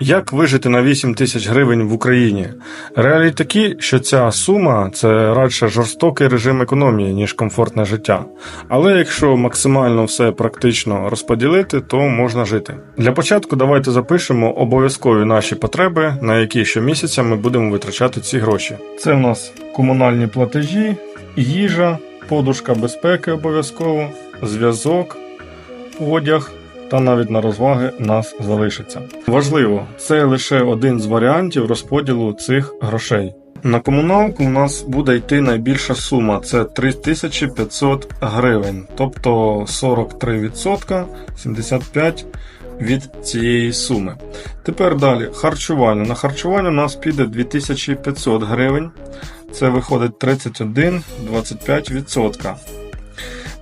Як вижити на 8 тисяч гривень в Україні? Реалії такі, що ця сума це радше жорстокий режим економії, ніж комфортне життя. Але якщо максимально все практично розподілити, то можна жити. Для початку давайте запишемо обов'язкові наші потреби, на які щомісяця ми будемо витрачати ці гроші. Це в нас комунальні платежі, їжа, подушка безпеки обов'язково, зв'язок, одяг та навіть на розваги нас залишиться. Важливо, це лише один з варіантів розподілу цих грошей. На комуналку у нас буде йти найбільша сума це 3500 гривень, тобто 43%, 75% від цієї суми. Тепер далі харчування. На харчування у нас піде 2500 гривень, це виходить 31-25%.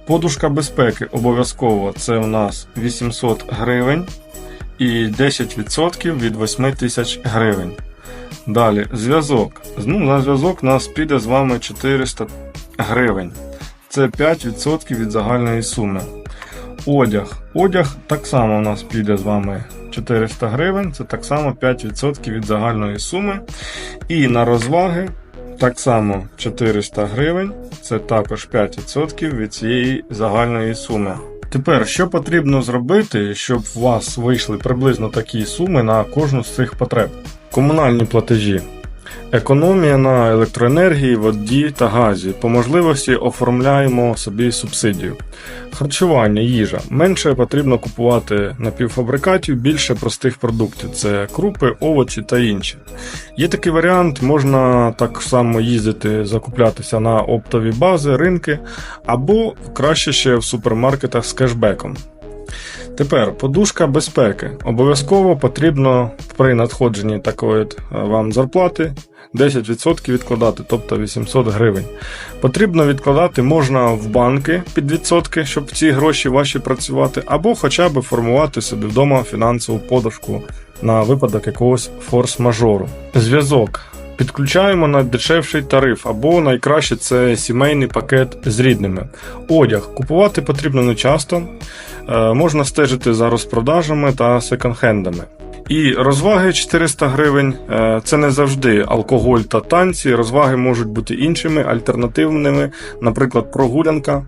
Подушка безпеки обов'язково це у нас 800 гривень і 10% від 8 тисяч гривень. Далі зв'язок. Ну, на зв'язок нас піде з вами 400 гривень. Це 5% від загальної суми. Одяг. Одяг так само у нас піде з вами 400 гривень, це так само 5% від загальної суми. І на розваги так само 400 гривень, це також 5% від цієї загальної суми. Тепер, що потрібно зробити, щоб у вас вийшли приблизно такі суми на кожну з цих потреб? Комунальні платежі. Економія на електроенергії, воді та газі. По можливості оформляємо собі субсидію. Харчування, їжа. Менше потрібно купувати напівфабрикатів, більше простих продуктів це крупи, овочі та інші. Є такий варіант, можна так само їздити, закуплятися на оптові бази, ринки, або краще ще в супермаркетах з кешбеком. Тепер подушка безпеки. Обов'язково потрібно при надходженні такої е, вам зарплати 10% відкладати, тобто 800 гривень. Потрібно відкладати можна в банки під відсотки, щоб ці гроші ваші працювати, або хоча б формувати собі вдома фінансову подушку на випадок якогось форс-мажору. Зв'язок. Підключаємо на дешевший тариф, або найкраще це сімейний пакет з рідними. Одяг купувати потрібно не часто. Е, Можна стежити за розпродажами та секонд-хендами. І розваги 400 гривень е, це не завжди алкоголь та танці. Розваги можуть бути іншими, альтернативними, наприклад, прогулянка,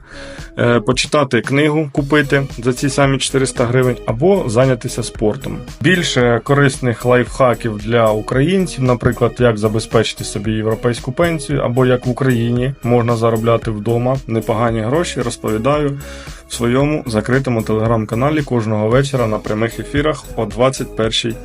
е, почитати книгу, купити за ці самі 400 гривень, або зайнятися спортом. Більше корисних лайфхаків для українців, наприклад, як забезпечити собі європейську пенсію, або як в Україні можна заробляти вдома непогані гроші, розповідаю в своєму закритому телеграм-каналі кожного вечора на прямих ефірах о 21.30.